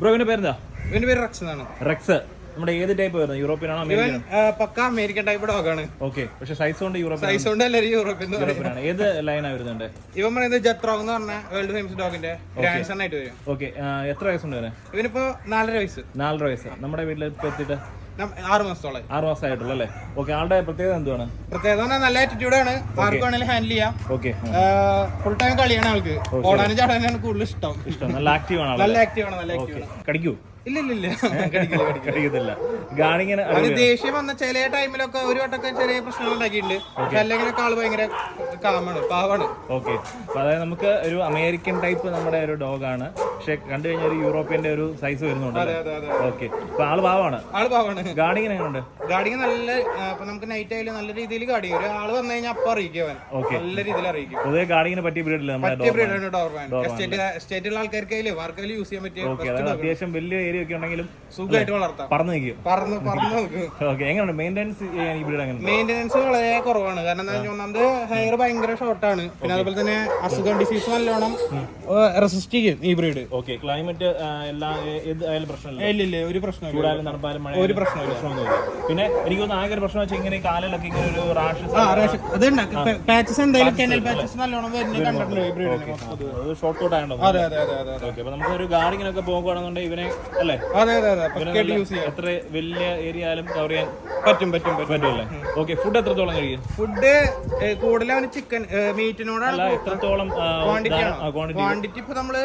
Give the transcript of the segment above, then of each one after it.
Bro ഇവന്റെ പേരെന്താ? ഇവന്റെ പേര് റക്സ് എന്നാണ്. റക്സ്. നമ്മുടെ ഏത് ടൈപ്പ് വരുന്നത് യൂറോപ്യൻ ആണോ ഇവൻ അമേരിക്കൻ ആ, പക്ക അമേരിക്കൻ ടൈപ്പ് ഡോഗാണ് ഓക്കെ പക്ഷെ സൈസ് കൊണ്ട് യൂറോപ്യൻ സൈസ് കൊണ്ട് എല്ലാവരും യൂറോപ്പിൽ നിന്ന് യൂറോപ്യൻ ആണ്. ഏത് ലൈനാ വരുന്നുണ്ട് ഇവൻ പറയുന്നത് ജത്രോഗ് എന്ന് പറഞ്ഞ വേൾഡ് ഫേമസ് ഡോഗിന്റെ ഗ്രാൻഡ് സൺ ആയിട്ട് വരും. ഓക്കെ എത്ര വയസ്സുണ്ട് വരെ ഇവനിപ്പോ നാലര വയസ്സ്. നാലര വയസ്സ്. നമ്മുടെ വീട്ടിൽ ഇപ്പൊ എത്തിയിട്ട്? ആറ് മാസത്തോളം ആറ് മാസമായിട്ടുള്ള അല്ലേ? ഓക്കെ ആളുടെ പ്രത്യേകത എന്താണ് പ്രത്യേകത നല്ല ആറ്റിറ്റ്യൂഡ് ആണ്. ആർക്ക് വേണേലും ഹാൻഡിൽ ചെയ്യാം. ഓക്കെ ഫുൾ ടൈം കളിയാണ് ആൾക്ക്. ഓടാനും ചാടാനാണ് കൂടുതൽ ഇഷ്ടം. ഇഷ്ടം. നല്ല ആക്റ്റീവ് ആണ് നല്ല ആക്റ്റീവ് ആണ് നല്ല ആക്റ്റീവ് ആണ്. കടിക്കൂ. ഇല്ല ഇല്ല കടിക്കത്തില്ല. ഗാണിങ്ങനെ അവന് ദേഷ്യം വന്ന ചില ടൈമിലൊക്കെ ഒരു വട്ടൊക്കെ ചെറിയ പ്രശ്നങ്ങൾ ഉണ്ടാക്കിയിട്ടുണ്ട്. പക്ഷെ അല്ലെങ്കിൽ ആൾ ഭയങ്കര കാമാണ് പാവാണ്. ഓക്കെ അപ്പൊ അതായത് നമുക്ക് ഒരു അമേരിക്കൻ ടൈപ്പ് നമ്മുടെ ഒരു ഡോഗാണ് പക്ഷെ കണ്ടു കഴിഞ്ഞാൽ ഒരു യൂറോപ്യന്റെ ഒരു സൈസ് വരുന്നുണ്ട് ഓക്കെ അപ്പൊ ആൾ പാവാണ്. ആൾ പാവാണ്. ഗാർഡിങ്ങനെ ഉണ്ട് ഗാർഡിങ് നല്ല അപ്പൊ നമുക്ക് നൈറ്റ് ആയാലും നല്ല രീതിയിൽ ഗാർഡിങ് ഒരു ആൾ വന്നു കഴിഞ്ഞാൽ അപ്പൊ അറിയിക്കും ഓക്കെ നല്ല രീതിയിൽ അറിയിക്കും. പൊതുവെ ഗാർഡിങ്ങിന് പറ്റിയ ബ്രീഡില്ല നമ്മുടെ എസ്റ്റേറ്റുള്ള ആൾക്കാർക്കായാലും ആർക്കായാലും യൂസ് ചെയ്യാൻ പറ്റിയ അത്യാവശ്യം വലിയ ഏരിയ ഒക്കെ ഉണ്ടെങ്കിലും സുഖമായിട്ട് വളർത്താം. പറന്ന് നിൽക്കും. പറന്ന് പറന്ന് നോക്കും ഓക്കെ എങ്ങനെയാണ് മെയിന്റെനൻസ് ചെയ്യാൻ ഈ ബ്രീഡ് അങ്ങനെ മെയിന്റെനൻസ് വളരെ കുറവാണ്. കാരണം എന്താ വെച്ചാൽ ഒന്നാമത് ഹെയർ ഭയങ്കര ഷോർട്ടാണ് പിന്നെ അതുപോലെ തന്നെ അസുഖം ഡിസീസ് നല്ലോണം റെസിസ്റ്റ് ചെയ്യും ഈ ബ്രീഡ് ഓക്കെ ക്ലൈമറ്റ് എല്ലാ പ്രശ്നമില്ല. ഇല്ല ഇല്ല ഒരു പ്രശ്നം ചൂടായാലും തണുപ്പായാലും മഴ ഒരു പ്രശ്നം പ്രശ്നമൊന്നുമില്ല. പിന്നെ എനിക്ക് തോന്നുന്നു ആകെ ഒരു പ്രശ്നം വെച്ചാൽ ഇങ്ങനെ കാലിലൊക്കെ ഇങ്ങനെ ഒരു റാഷസ് അതുണ്ട് പാച്ചസ് എന്തായാലും കെനൽ പാച്ചസ് നല്ലോണം വരുന്നത് കണ്ടിട്ടുണ്ട് ഈ ബ്രീഡിന് ഷോർട്ട് ഔട്ട് ആയതുകൊണ്ട് അതെ അതെ അതെ അതെ ഓക്കെ അപ്പൊ നമുക്ക് ഒരു ഗാർഡിങ്ങിനൊക്കെ പോകുകയാണെന്നുണ്ടെങ്കിൽ ഇവനെ അല്ലേ? അതെ അതെ അതെ. യൂസ് ചെയ്യാം. എത്ര വലിയ ഏരിയ ആയാലും കവർ ചെയ്യാൻ പറ്റും പറ്റും പറ്റും. പറ്റുമല്ലേ ഓക്കെ ഫുഡ് എത്രത്തോളം കഴിയും? ഫുഡ് കൂടുതൽ അവന് ചിക്കൻ മീറ്റിനോടാണ് എത്രത്തോളം ക്വാണ്ടിറ്റി ക്വാണ്ടിറ്റി ഇപ്പൊ നമ്മൾ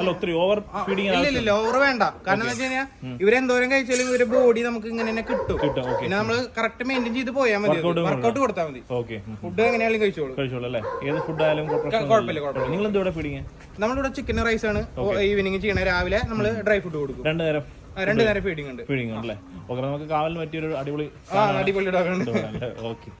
അല്ല ഒത്തിരി ഓവർ ഫീഡിങ് ഇല്ല ഇല്ല ഓവർ വേണ്ട. കാരണം എന്താ വെച്ച് കഴിഞ്ഞാൽ ഇവരെന്തോരം കഴിച്ചാലും ഇവരുടെ ബോഡി നമുക്ക് ഇങ്ങനെ തന്നെ കിട്ടും. കിട്ടും ഓക്കെ പിന്നെ നമ്മൾ കറക്റ്റ് മെയിന്റെയിൻ ചെയ്ത് പോയാൽ മതി വർക്കൗട്ട് കൊടുത്താൽ മതി. ഓക്കെ ഫുഡ് എങ്ങനെയാണെങ്കിലും കഴിച്ചോളൂ. കഴിച്ചോളൂ അല്ലേ? ഏത് ഫുഡ് ആയാലും കുഴപ്പമില്ല കുഴപ്പമില്ല നിങ്ങൾ എന്തോടെ ഫീഡിങ് നമ്മളിവിടെ ചിക്കൻ റൈസ് ആണ്. ഈവനിങ് ചെയ്യണ. രാവിലെ നമ്മൾ ഡ്രൈ ഫുഡ് കൊടുക്കും. രണ്ട് നേരം ആ, രണ്ട് നേരം ഫീഡിങ് ഉണ്ട്. ഫീഡിങ് ഉണ്ടല്ലേ ഓക്കെ നമുക്ക് കാവലിന് പറ്റിയൊരു അടിപൊളി ആ അടിപൊളി ഡോഗാണ് ഓക്കെ